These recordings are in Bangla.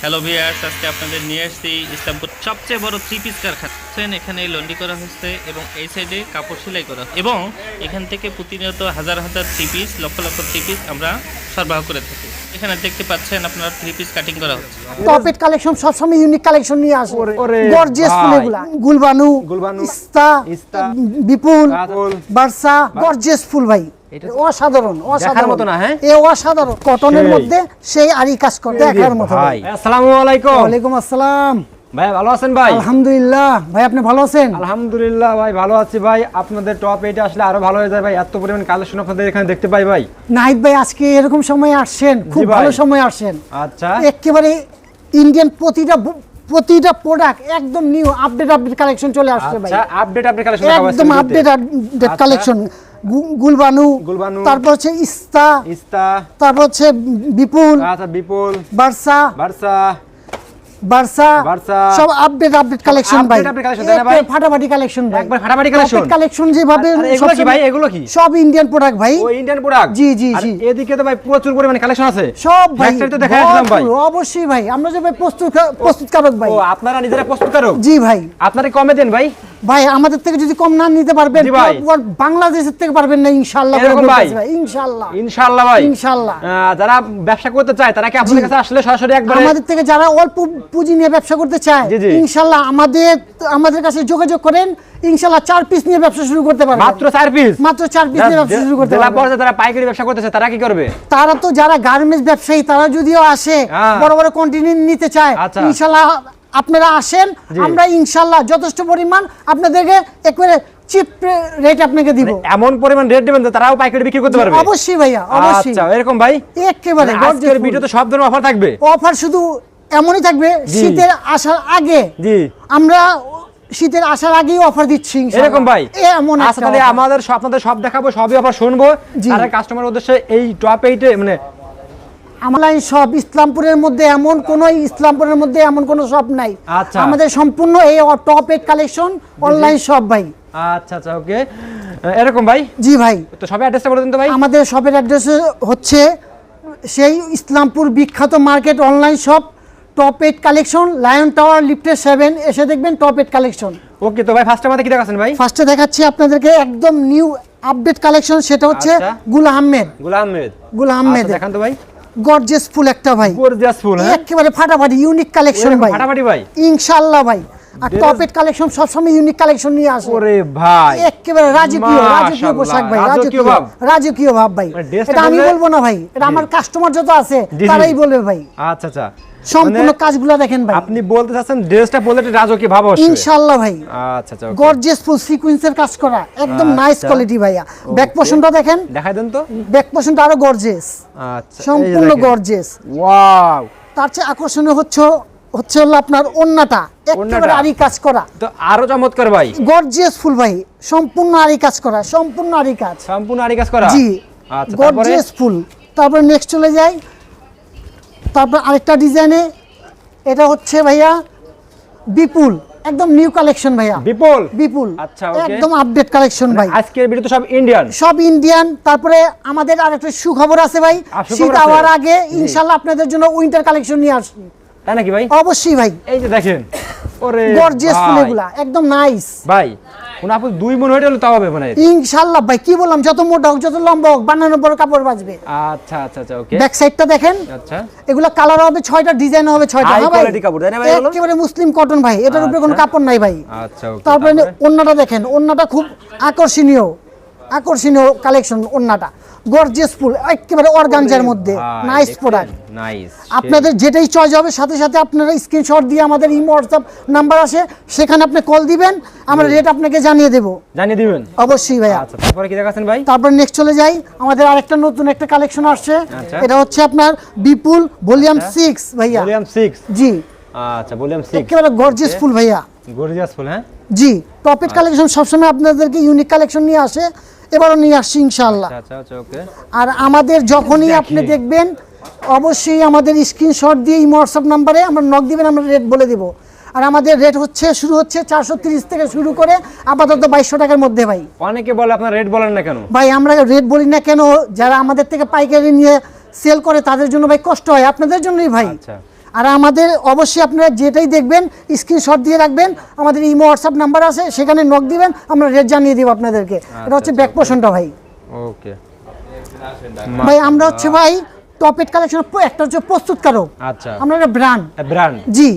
হ্যালো ভিয়ার্স আজকে আপনাদের নিয়ে আসছি ইসলামপুর সবচেয়ে বড় থ্রি পিস কারখানা এখানে লন্ডি করা হচ্ছে এবং এই সাইডে কাপড় সেলাই করা এবং এখান থেকে প্রতিনিয়ত হাজার হাজার three piece lakh lakh three piece আমরা সরবরাহ করে থাকি। এখানে দেখতে পাচ্ছেন আপনার থ্রি পিস কাটিং করা হচ্ছে। টপেট কালেকশন সবসময় ইউনিক কালেকশন নিয়ে আসে। ওরে, গর্জিয়াস ফুলগুলা। গুলবানু গুলবানু, ইস্তা ইস্তা, বিপুল। বার্সা গর্জিয়াস ফুল ভাই। অসাধারণ অসাধারণ মতো না, হ্যাঁ? এ অসাধারণ। কটনের মধ্যে সেই আরি কাজ করে দেখার মতো ভাই আসসালামু আলাইকুম। আসসালাম। ভাই ভালো আছেন ভাই? আলহামদুলিল্লাহ। ভাই আপনি ভালো আছেন? আলহামদুলিল্লাহ ভাই ভালো আছি ভাই। আপনাদের টপ এইটা আসলে আরও ভালো হয়ে যায় ভাই। এত পরিমাণ কালেকশন আপনাদের এখানে দেখতে পাই ভাই। নাহিদ ভাই আজকে এরকম সময় আসছেন। খুব ভালো সময় আসছেন। আচ্ছা। একেবারে ইন্ডিয়ান প্রতিটা প্রতিটা প্রোডাক্ট একদম নিউ আপডেট আপডেট কালেকশন চলে আসছে ভাই। আচ্ছা আপডেট আপডেট কালেকশন একদম update update. Collection Gulbanu Gulbanu. তারপর হচ্ছে ইস্তা ইস্তা। তারপর হচ্ছে বিপুল আচ্ছা বিপুল। বার্সা। বার্সা। বার্সা। সব আপডেট আপডেট কালেকশন ভাই? ফাটাফাটি কালেকশন ভাই। একবার ফাটাফাটি কালেকশন কালেকশন যেভাবে এগুলো কি ভাই, এগুলো কি? সব ইন্ডিয়ান প্রোডাক্ট ভাই। ও ইন্ডিয়ান প্রোডাক্ট জি, জি, জি। এদিকে তো ভাই প্রচুর পরিমাণে কালেকশন আছে। সব ভাই তো দেখা ভাই। অবশ্যই ভাই। আমরা যে ভাই প্রস্তুত প্রস্তুতকারক ভাই। ও আপনারা নিজেরা প্রস্তুত করো জি ভাই। আপনারা কমে দেন ভাই। ভাই আমাদের থেকে যদি কম না নিতে পারবেন বাংলাদেশের থেকে পারবেন না ইনশাআল্লাহ করে এরকম ভাই? বলতেছি ভাই ইনশাআল্লাহ ইনশাআল্লাহ ভাই ইনশাআল্লাহ। যারা ব্যবসা করতে চায় তারা কি আপনাদের কাছে আসলে সরাসরি একবারে আমাদের থেকে যারা অল্প পুঁজি নিয়ে ব্যবসা করতে চায়। ইনশাআল্লাহ আমাদের আমাদের কাছে যোগাযোগ করেন ইনশাআল্লাহ চার পিস নিয়ে ব্যবসা শুরু করতে পারবেন মাত্র চার পিস মাত্র চার পিস নিয়ে ব্যবসা শুরু করতে পর্যায়ে যারা পাইকারি ব্যবসা করতেছে তারা কি করবে তারা তো যারা গার্মেন্টস ব্যবসায়ী তারা যদিও আসে হ্যাঁ। বড় বড় কন্টিনিউ নিতে চায় আচ্ছা। ইনশাআল্লাহ আপনারা আসেন আমরা ইনশাআল্লাহ যথেষ্ট পরিমাণ আপনাদেরকে একবারে চিপ রেট আপনাকে দিব। এমন পরিমাণ রেট দেবেন তারাও পাইকারি বিক্রি করতে পারবে? অবশ্যই ভাইয়া অবশ্যই। আচ্ছা এরকম ভাই? একেবারে মানে আজকের ভিডিওতে সব ধরনের অফার থাকবে? অফার শুধু এমনই থাকবে শীতের আসার আগে। জি। আমরা শীতের আসার আগেই অফার দিচ্ছি। এরকম ভাই? এমন আচ্ছা তাহলে আমাদের সব আপনাদের সব দেখাবো সবই অফার শুনব। তারা কাস্টমার উদ্দেশ্যে এই টপ এইটে মানে অনলাইন শপ ইসলামপুরের মধ্যে এমন কোন ইসলামপুরের মধ্যে এমন কোন শপ নাই। আচ্ছা। আমাদের সম্পূর্ণ এই top ad collection online shop ভাই। আচ্ছা আচ্ছা ওকে। এরকম ভাই? জি ভাই। তো সবাই অ্যাড্রেসটা বলে দিন তো ভাই। আমাদের শপের অ্যাড্রেস হচ্ছে সেই ইসলামপুর বিখ্যাত market online shop top ad collection lion tower লিফটের সেভেন এসে দেখবেন টপ এড কালেকশন ওকে তো ভাই ফার্স্ট আমাদের কি দেখাচ্ছেন ভাই? ফার্স্টে দেখাচ্ছি আপনাদেরকে একদম নিউ আপডেট কালেকশন সেটা হচ্ছে আচ্ছা। গুল আহমেদ। গুলাম আহমেদ। গুল আহমেদ। আচ্ছা, দেখান তো ভাই। গর্জেস ফুল একটা ভাই। গর্জিয়াস ফুল হ্যাঁ? একেবারে ফাটাফাটি ইউনিক কালেকশন ভাই। ফাটাফাটি ভাই? ইনশাআল্লাহ ভাই। আর টপেট কালেকশন সবসময় ইউনিক কালেকশন নিয়ে আসে। ওরে ভাই। একেবারে রাজকীয় রাজকীয় পোশাক ভাই রাজকীয় রাজকীয় ভাব। রাজকীয় ভাব ভাই। মানে এটা আমি বলব না ভাই এটা আমার কাস্টমার যত আছে। তারাই বলবে ভাই। আচ্ছা আচ্ছা। সম্পূর্ণ মানে কাজগুলো দেখেন ভাই। আপনি বলতে চাচ্ছেন ড্রেসটা একটা রাজকীয় ভাব আসবে ইনশাআল্লাহ ভাই। আচ্ছা আচ্ছা গর্জিয়াস ফুল সিকোয়েন্সের কাজ করা একদম নাইস আচ্ছা। কোয়ালিটি ভাইয়া। ব্যাক পোর্শনটা দেখেন। দেখাই দেন তো। ব্যাক পোর্শনটা আরও গর্জিয়াস আচ্ছা সম্পূর্ণ গর্জিয়াস ওয়াও তার চেয়ে আকর্ষণীয় হচ্ছে হচ্ছে হলো আপনার ওন্নাটা একেবারে আরি কাজ করা। তো আরও চমৎকার ভাই। গর্জিয়াস ফুল ভাই। সম্পূর্ণ আরি কাজ করা সম্পূর্ণ আরি কাজ। সম্পূর্ণ আরি কাজ করা? জি। আচ্ছা গর্জিয়াস ফুল তারপর নেক্সট চলে যাই। তারপর আরেকটা ডিজাইনে এটা হচ্ছে ভাইয়া বিপুল একদম নিউ কালেকশন ভাইয়া। বিপুল? বিপুল। আচ্ছা. একদম আপডেট কালেকশন ভাই। আজকের ভিডিও তো সব ইন্ডিয়ান সব ইন্ডিয়ান তারপরে আমাদের আরেকটা সুখবর আছে ভাই। শীত? আওয়ার আগে জি। ইনশাল্লাহ আপনাদের জন্য উইন্টার কালেকশন নিয়ে আসছি। তাই নাকি ভাই? অবশ্যই ভাই। এই যে দেখেন। ওরে গর্জিয়াস ভাই। ফুল এগুলা একদম নাইস ভাই কোন আপু দুই মন হয়ে তাও হবে মানে ইনশাআল্লাহ ভাই কি বললাম? যত মোটা হোক যত লম্বা হোক কাপড় বাজবে। আচ্ছা আচ্ছা আচ্ছা ওকে ব্যাক সাইডটা দেখেন। আচ্ছা। এগুলা কালার হবে ছয়টা ডিজাইন হবে ছয়টা। হ্যাঁ ভাই? কোয়ালিটি কাপড়, তাই না ভাই একেবারে মুসলিম কটন ভাই এটার উপরে কোনো আচ্ছা। কাপড় নাই ভাই। আচ্ছা ওকে তারপরে ওন্নাটা দেখেন ওন্নাটা খুব আকর্ষণীয় আকর্ষণীয় কালেকশন ওন্নাটা। গর্জিয়াস ফুল একেবারে অর্গানজার মধ্যে। নাইস প্রোডাক্ট নাইস আপনাদের যেটাই চয়েস হবে সাথে সাথে আপনারা স্ক্রিনশট দিয়ে আমাদের ইমো হোয়াটসঅ্যাপ নাম্বার আছে সেখানে আপনি কল দিবেন আমরা রেট আপনাকে জানিয়ে দেব। জানিয়ে দিবেন? অবশ্যই ভাইয়া। আচ্ছা তারপরে কি দেখাচ্ছেন ভাই? তারপর নেক্সট চলে যাই আমাদের আরেকটা নতুন একটা কালেকশন আসছে। আচ্ছা। এটা হচ্ছে আপনার বিপুল ভলিউম সিক্স ভাইয়া। ভলিউম 6 জি। আচ্ছা ভলিউম 6 একেবারে গর্জিয়াস ফুল ভাইয়া। গর্জিয়াস ফুল হ্যাঁ? জি টপেট কালেকশন সবসময় আপনাদেরকে ইউনিক কালেকশন নিয়ে আসে। এবারও নিয়ে আসছি ইনশাআল্লাহ। আচ্ছা আচ্ছা আর আমাদের যখনই আপনি দেখবেন অবশ্যই আমাদের স্ক্রিনশট দিয়ে এই হোয়াটসঅ্যাপ নাম্বারে আমরা নক দিবেন আমরা রেট বলে দেব। আর আমাদের রেট হচ্ছে শুরু হচ্ছে চারশো ত্রিশ থেকে শুরু করে আপাতত বাইশশো টাকার মধ্যে ভাই। অনেকে বলে আপনার রেট বলেন না কেন? ভাই আমরা রেট বলি না কেন? যারা আমাদের থেকে পাইকারি নিয়ে সেল করে তাদের জন্য ভাই কষ্ট হয়। আপনাদের জন্যই ভাই। আচ্ছা। আর আমাদের অবশ্যই আপনারা যেটাই দেখবেন স্ক্রিনশট দিয়ে রাখবেন আমাদের ইমো হোয়াটসঅ্যাপ নাম্বার আছে সেখানে নক দিবেন আমরা রেট জানিয়ে দিব আপনাদেরকে। এটা হচ্ছে ব্যাক পোষণটা ভাই। ওকে। ভাই আমরা হচ্ছে ভাই টপেট কালেকশন একটা হচ্ছে প্রস্তুতকারক আচ্ছা। আমরা একটা ব্র্যান্ড ব্র্যান্ড জি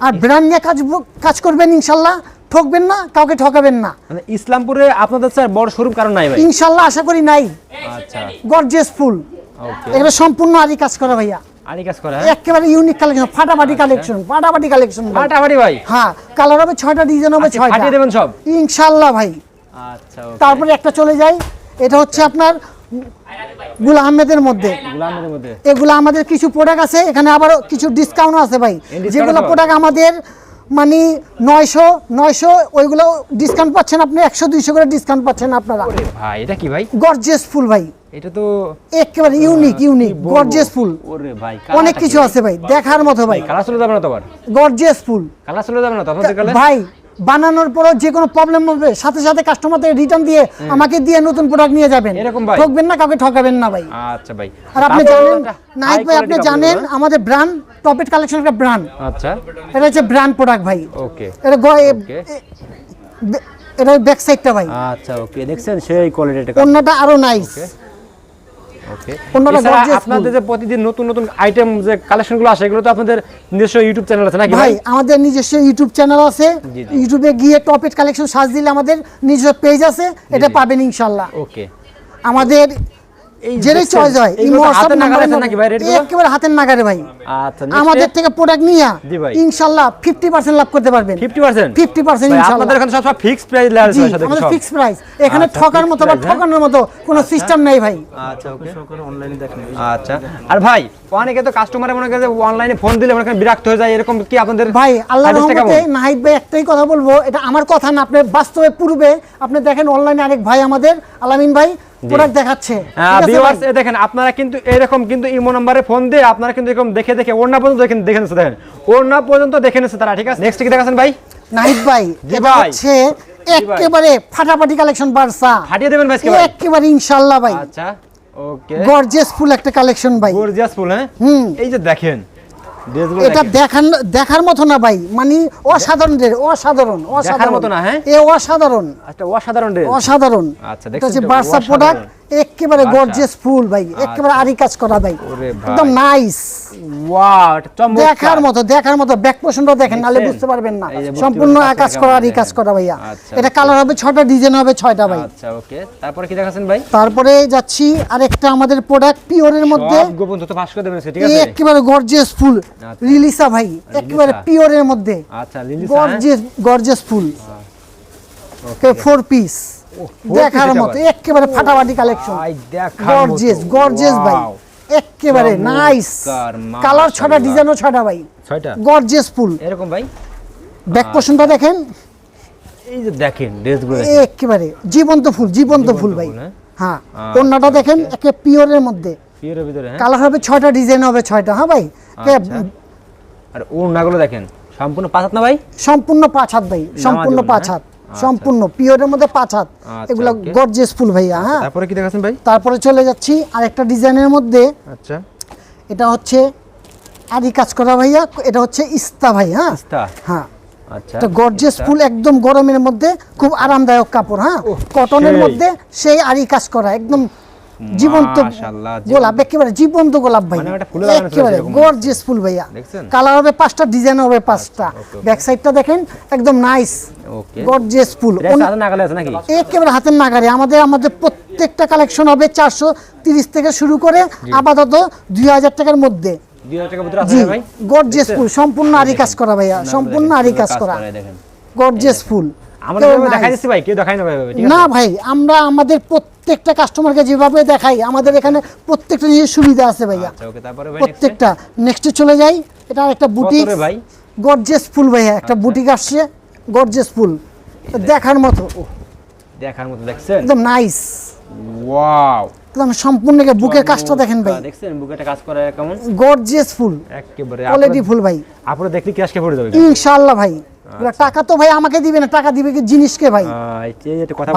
আর ব্র্যান্ড নিয়ে কাজ কাজ করবেন ইনশাল্লাহ ঠকবেন না কাউকে ঠকাবেন না। মানে ইসলামপুরে আপনাদের স্যার বড় শোরুম কারণ নাই ভাই? ইনশাল্লাহ আশা করি নাই। আচ্ছা। গর্জেস ফুল। ওকে এগুলো সম্পূর্ণ আদি কাজ করা ভাইয়া। আনি কাজ করে একেবারে ইউনিক কালেকশন ফাটাফাটি কালেকশন ফাটাফাটি কালেকশন ফাটাফাটি ভাই? হ্যাঁ কালার হবে ছয়টা ডিজাইন হবে আচ্ছা, ফাটিয়ে দেবেন সব? ইনশাল্লাহ ভাই। আচ্ছা তারপরে একটা চলে যাই এটা হচ্ছে আপনারগুলা আহমেদের মধ্যে। এগুলো আমাদের কিছু প্রোডাক্ট আছে এখানে আবার কিছু ডিসকাউন্ট আছে ভাই। যেগুলো প্রোডাক্ট আমাদের মানে নয়শো নয়শো ওইগুলো ডিসকাউন্ট পাচ্ছেন আপনি একশো দুইশো করে ডিসকাউন্ট পাচ্ছেন আপনারা। ভাই এটা কি ভাই? গর্জেস ফুল ভাই। এটা তো একেবারে ইউনিক ইউনিক গর্জিয়াস ফুল। ওরে ভাই অনেক কিছু আছে ভাই দেখার মতো ভাই। কালার চলে যাবে না তো আবার? গর্জেস ফুল। কালার চলে যাবে না তো? আপনাদের ভাই বানানোর পরও যে কোনো প্রবলেম হবে সাথে সাথে কাস্টমার থেকে রিটার্ন দিয়ে আমাকে দিয়ে নতুন প্রোডাক্ট নিয়ে যাবেন। এরকম ভাই? ঠকবেন না কাউকে ঠকাবেন না ভাই। আচ্ছা ভাই। আর আপনি জানেন নাইক ভাই আপনি জানেন আমাদের ব্র্যান্ড টপেট কালেকশন একটা ব্র্যান্ড? আচ্ছা। এটা হচ্ছে ব্র্যান্ড প্রোডাক্ট ভাই। ওকে এটা এটা ব্যাক সাইডটা ভাই। আচ্ছা ওকে দেখছেন সেই কোয়ালিটিটা অন্যটা আরও নাইস ওকে আপনাদের যে প্রতিদিন নতুন নতুন আইটেম যে কালেকশনগুলো আসে এগুলো তো আপনাদের নিজস্ব ইউটিউব চ্যানেল আছে নাকি ভাই আমাদের নিজস্ব ইউটিউব চ্যানেল আছে। ইউটিউবে গিয়ে কালেকশন সার্চ দিলে আমাদের নিজস্ব পেজ আছে। এটা পাবেন ইনশাআল্লাহ ওকে আমাদের যেটাই চয়েস হয় নাকি ভাই একেবারে হাতের নাগারে ভাই। আচ্ছা আমাদের থেকে প্রোডাক্ট নিয়ে লাভ করতে পারবেন 50% 50% ভাই, ইনশাআল্লাহ। আপনাদের এখানে সব ফিক্স প্রাইস আছে সাথে আমাদের সব। ফিক্স প্রাইস এখানে আচ্ছা, ঠকার মতো বা হ্যাঁ? ঠকানোর মতো কোনো সিস্টেম নেই ভাই আচ্ছা ওকে আচ্ছা আর ভাই অনেকে তো কাস্টমারে মনে করে অনলাইনে ফোন দিলে করেন বিরক্ত হয়ে যায় এরকম কি আপনাদের ভাই আল্লাহ service টা কেমন? রহমতে নাহিদ ভাই একটাই কথা বলব এটা আমার কথা না আপনি বাস্তবে পূর্বে আপনি দেখেন অনলাইনে আরেক ভাই আমাদের আলামিন ভাই প্রোডাক্ট দেখাচ্ছে হ্যাঁ? এ দেখেন আপনারা কিন্তু এরকম কিন্তু ইমো নম্বরে ফোন দিয়ে আপনারা কিন্তু এরকম দেখে দেখে ওড়না পর্যন্ত দেখেন দেখে নিচ্ছে দেখেন। ওড়না পর্যন্ত দেখে নিচ্ছে তারা ঠিক আছে? নেক্সট কি দেখাচ্ছেন ভাই? নাহিদ ভাই এটা। হচ্ছে একেবারে ফাটাফাটি কালেকশন বারসা। ফাটিয়ে দেবেন ভাই একেবারে ইনশাআল্লাহ ভাই। আচ্ছা ওকে। গর্জিয়াস ফুল একটা কালেকশন ভাই। গর্জিয়াস ফুল হ্যাঁ? হুম। এই যে দেখেন এটা দেখেন। দেখান দেখার মতো না ভাই মানে অসাধারণ রে অসাধারণ অসাধারণ। মতো না, হ্যাঁ? এ অসাধারণ। আচ্ছা অসাধারণ ড্রেস। অসাধারণ। আচ্ছা, এটা দেখছেন হচ্ছে তো? বার্সা প্রোডাক্ট একেবারে। গর্জিয়াস ফুল ভাই। একেবারে আরি কাজ করা ভাই। একদম নাইস দেখার মতো দেখার মতো ব্যাক পোর্শনটা দেখেন নালে বুঝতে পারবেন না। সম্পূর্ণ আকাশ করা আরি কাজ করা ভাইয়া। আচ্ছা, এটা কালার হবে ছয়টা ডিজাইন হবে ছয়টা ভাই। আচ্ছা ওকে তারপরে কি দেখাচ্ছেন ভাই? তারপরে যাচ্ছি আরেকটা আমাদের প্রোডাক্ট পিওরের মধ্যে। গোপন তথ্য ফাঁস করে দেবেন ঠিক আছে? একেবারে গর্জিয়াস ফুল। আচ্ছা। রিলিসা ভাই একেবারে পিওরের মধ্যে। আচ্ছা লিলিসা? Gorgeous gorgeous full. Okay four piece দেখার মতো একেবারে ফাটাফাটি কালেকশন গর্জিয়াস গর্জিয়াস ভাই। একেবারে নাইস কালার ছটা ডিজাইনও ছটা ভাই। ছয়টা? Gorgeous full. এরকম ভাই? ব্যাক পোর্শনটা দেখেন। এই যে দেখেন ড্রেসগুলো একেবারে জীবন্ত ফুল জীবন্ত ফুল ভাই। হ্যাঁ? হ্যাঁ আচ্ছা, দেখেন একে পিওরের মধ্যে। পিওরের ভিতরে হ্যাঁ? কালার হবে ছয়টা ডিজাইন হবে ছয়টা হ্যাঁ ভাই? আচ্ছা। আর ওড়নাগুলো দেখেন সম্পূর্ণ পাঁচ হাত না ভাই? সম্পূর্ণ পাঁচ হাত ভাই সম্পূর্ণ পাঁচ হ্যাঁ? হাত সম্পূর্ণ পিওরের মধ্যে পাঁচ হাত। আচ্ছা, এগুলো. গর্জিয়াস ফুল ভাইয়া হ্যাঁ। তারপরে কি দেখাচ্ছেন ভাই? তারপরে চলে যাচ্ছি আর একটা ডিজাইনের মধ্যে। আচ্ছা। এটা হচ্ছে আদি কাজ করা ভাইয়া এটা হচ্ছে ইস্তা ভাই হ্যাঁ। ইস্তা? হ্যাঁ। আচ্ছা এটা গর্জিয়াস আচ্ছা। ফুল একদম গরমের মধ্যে খুব আরামদায়ক কাপড় হ্যাঁ। কটনের মধ্যে সেই আরি কাজ করা একদম জীবন্ত গোলাপ একেবারে জীবন্ত গোলাপ ভাই মানে একেবারে গর্জিয়াস ফুল ভাইয়া। কালার হবে পাঁচটা ডিজাইন হবে পাঁচটা. ব্যাক সাইডটা দেখেন একদম নাইস গর্জিয়াস ফুল। একেবারে হাতের নাগারে আমাদের আমাদের প্রত্যেকটা কালেকশন হবে চারশো তিরিশ থেকে শুরু করে আপাতত দুই হাজার টাকার মধ্যে। গর্জিয়াস ফুল সম্পূর্ণ আরি কাজ করা ভাইয়া সম্পূর্ণ আরি কাজ করা। Gorgeous full. আমরা দেখাই দিচ্ছি ভাই কেউ দেখাই না ভাই না ভাই আমরা আমাদের প্রত্যেকটা কাস্টমারকে যেভাবে দেখাই আমাদের এখানে প্রত্যেকটা নিজের সুবিধা আছে ভাইয়া। আচ্ছা? প্রত্যেকটা। নেক্সটে চলে যাই। এটা একটা বুটিক? গর্জিয়াস ফুল ভাইয়া একটা বুটিক আসছে। Gorgeous full. দেখার মতো। দেখার মতো দেখছেন? একদম নাইস ওয়াও একদম সম্পূর্ণ বুকের কাজটা দেখেন ভাই। দেখছেন? বুকেটা কাজ করে কেমন? Gorgeous full. একেবারে কোয়ালিটি ফুল ভাই। আপনারা দেখলে কি আজকে পড়ে যাবে? ইনশাআল্লাহ ভাই। টাকা তো ভাই আমাকে দিবে না টাকা দিবে কি জিনিসকে ভাই?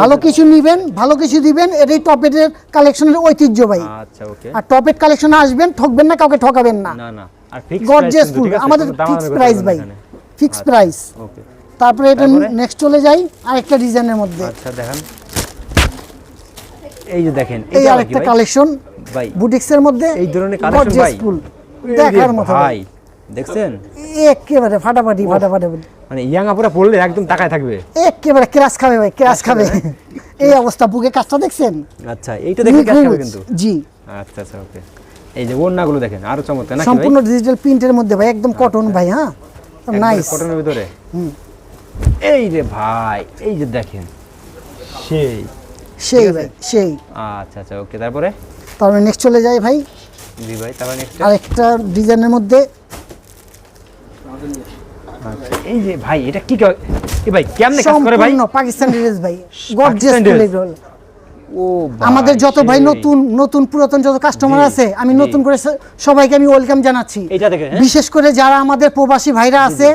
ভালো কিছু নিবেন ভালো কিছু দিবেন এটাই টপেটের কালেকশনের ঐতিহ্য ভাই। আচ্ছা ওকে। আর টপেট কালেকশন আসবেন ঠকবেন না কাউকে ঠকাবেন না। না না আর fixed গর্জিয়াস ফুল আমাদের ফিক্স প্রাইস ভাই। Fix price okay. তারপরে এটা নেক্সট চলে যাই আরেকটা ডিজাইনের মধ্যে। আচ্ছা দেখেন। এই যে দেখেন এই আরেকটা কালেকশন ভাই বুটিক্সের মধ্যে এই ধরনের কালেকশন ভাই? দেখার মতো ভাই দেখছেন? একেবারে ফাটাফাটি ফাটাফাটি। মানে ইয়াং আপুরা পড়লে একদম তাকায় থাকবে। একেবারে ক্রাশ খাবে ভাই ক্রাশ খাবে। এই অবস্থা বুকে কাজটা দেখছেন? আচ্ছা এইটা দেখে ক্যাশ খাবে কিন্তু? জি। আচ্ছা আচ্ছা ওকে এই যে ওড়নাগুলো দেখেন আরও চমৎকার। নাকি সম্পূর্ণ ডিজিটাল প্রিন্টের মধ্যে ভাই একদম কটন ভাই হ্যাঁ? নাইস কটনের ভিতরে? হুম। এই রে ভাই এই যে দেখেন সেই। সেই ভাই সেই। আচ্ছা আচ্ছা ওকে তারপরে? তারপরে নেক্সট চলে যাই ভাই। জি ভাই তারপরে নেক্সট আরেকটা ডিজাইনের মধ্যে। আচ্ছা এই যে ভাই এটা কি কা- এ ভাই কেমনে কাজ করে ভাই? পাকিস্তান ড্রেস ভাই। গর্জিয়াস ও আমাদের যত ভাই নতুন নতুন পুরাতন যত কাস্টমার আছে আমি নতুন করে সবাইকে আমি ওয়েলকাম জানাচ্ছি। হ্যাঁ? বিশেষ করে যারা আমাদের প্রবাসী ভাইরা আছে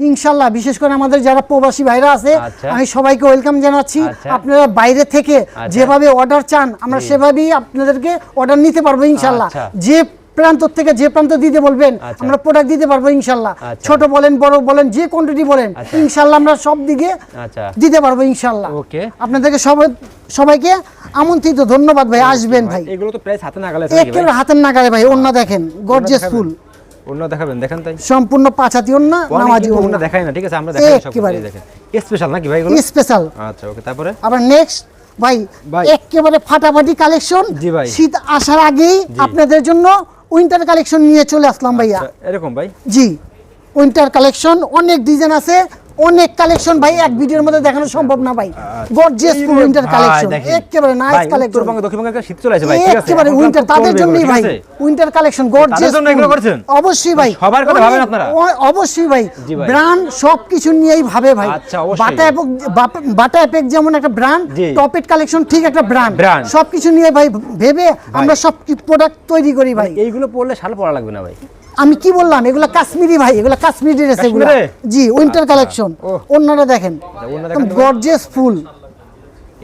ইনশাল্লাহ বিশেষ করে আমাদের যারা প্রবাসী ভাইরা আছে আচ্ছা। আমি সবাইকে ওয়েলকাম জানাচ্ছি। আচ্ছা। আপনারা বাইরে থেকে। যেভাবে অর্ডার চান আমরা সেভাবেই আপনাদেরকে অর্ডার নিতে পারব ইনশাল্লাহ। যে প্রান্ত থেকে যে প্রান্ত দিতে বলবেন আচ্ছা। আমরা প্রোডাক্ট দিতে পারব ইনশাল্লাহ। আচ্ছা। ছোট বলেন বড় বলেন যে কোয়ান্টিটি বলেন আচ্ছা। ইনশাল্লাহ আমরা সব দিকে দিতে পারব ইনশাল্লাহ। ওকে। আপনাদেরকে সবাই সবাইকে আমন্ত্রিত ধন্যবাদ ভাই আসবেন ভাই। এগুলো তো প্রাইস হাতে নাগালে একেবারে হাতের নাগারে ভাই অন্য দেখেন গর্জিয়াস ফুল। অন্য দেখাবেন দেখেন তাই। সম্পূর্ণ পাঁচাতি অন্য নামাজি অন্য দেখাই না ঠিক আছে আমরা দেখাই সব। দেখেন। স্পেশাল নাকি ভাই এগুলো? স্পেশাল আচ্ছা ওকে তারপরে? আবার নেক্সট ভাই। একেবারে ফাটাফাটি কালেকশন শীত আসার আগেই আপনাদের জন্য উইন্টার কালেকশন নিয়ে চলে আসলাম ভাইয়া। আচ্ছা, এরকম ভাই? জি উইন্টার কালেকশন অনেক ডিজাইন আছে। অনেক কালেকশন ভাই এক ভিডিওর মধ্যে দেখানো সম্ভব না ভাই। গর্জিয়াস ফুল উইন্টার কালেকশন একেবারে নাইস কালেকশন উত্তরবঙ্গ দক্ষিণবঙ্গে একটা শীত চলে আসে ভাই ঠিক আছে? একেবারে উইন্টার তাদের জন্যই ভাই উইন্টার কালেকশন গর্জিয়াস জন্য এগুলো করছেন? অবশ্যই ভাই। সবার কথা ভাবেন আপনারা? অবশ্যই ভাই। ব্র্যান্ড সবকিছু নিয়েই ভাবে ভাই। বাটা এপক বাটা এপেক যেমন একটা ব্র্যান্ড। টপেট কালেকশন ঠিক একটা ব্র্যান্ড। সবকিছু নিয়ে ভাই ভেবে আমরা সব প্রোডাক্ট তৈরি করি ভাই। এইগুলো পড়লে শাল পড়া লাগবে না ভাই। আমি কি বললাম? এগুলো কাশ্মীরি ভাই এগুলো কাশ্মীরি ড্রেস এগুলো। জি উইন্টার কালেকশন ওহ। অন্যরা দেখেন। Gorgeous full.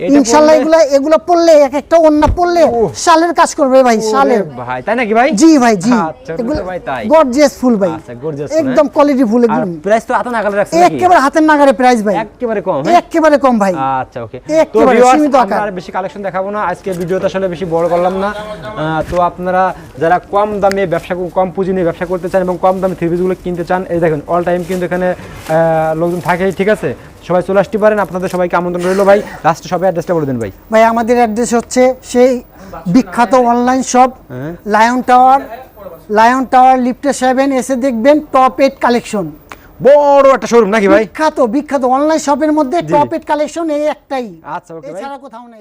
পড়লে- এগুলো এগুলো পড়লে এক একটা পড়লে শালের কাজ করবে ভাই শালের। ভাই তাই নাকি ভাই? জি ভাই জি। আচ্ছা তো ভাই তাই। গর্জিয়াস ফুল ভাই। আচ্ছা, ফুল, একদম কোয়ালিটি ফুল একদম। প্রাইস তো হাতে নাগালে রাখছেন নাকি? একেবারে হাতের নাগারে প্রাইস ভাই। একেবারে কম হ্যাঁ? একেবারে কম ভাই। আচ্ছা ওকে তো একেবারে সীমিত আমরা আকার। আর বেশি কালেকশন দেখাবো না। আজকে ভিডিওটা আসলে বেশি বড় করলাম না। তো আপনারা যারা কম দামে ব্যবসা কম পুঁজি নিয়ে ব্যবসা করতে চান এবং কম দামে থ্রি পিসগুলো কিনতে চান এই দেখুন অল টাইম কিন্তু এখানে আহ, লোকজন থাকে ঠিক আছে? সবাই চলে আসতে পারেন আপনাদের সবাইকে আমন্ত্রণ রইল ভাই। লাস্টে সবাই অ্যাড্রেসটা বলে দিন ভাই। ভাই আমাদের অ্যাড্রেস হচ্ছে সেই বিখ্যাত online shop. Lion tower lion tower লিফটে সেভেন এসে দেখবেন টপ এইট কালেকশন বড় একটা শোরুম নাকি ভাই? বিখ্যাত বিখ্যাত অনলাইন শপের মধ্যে টপ এইট কালেকশন এই একটাই। আচ্ছা এছাড়া কোথাও নাই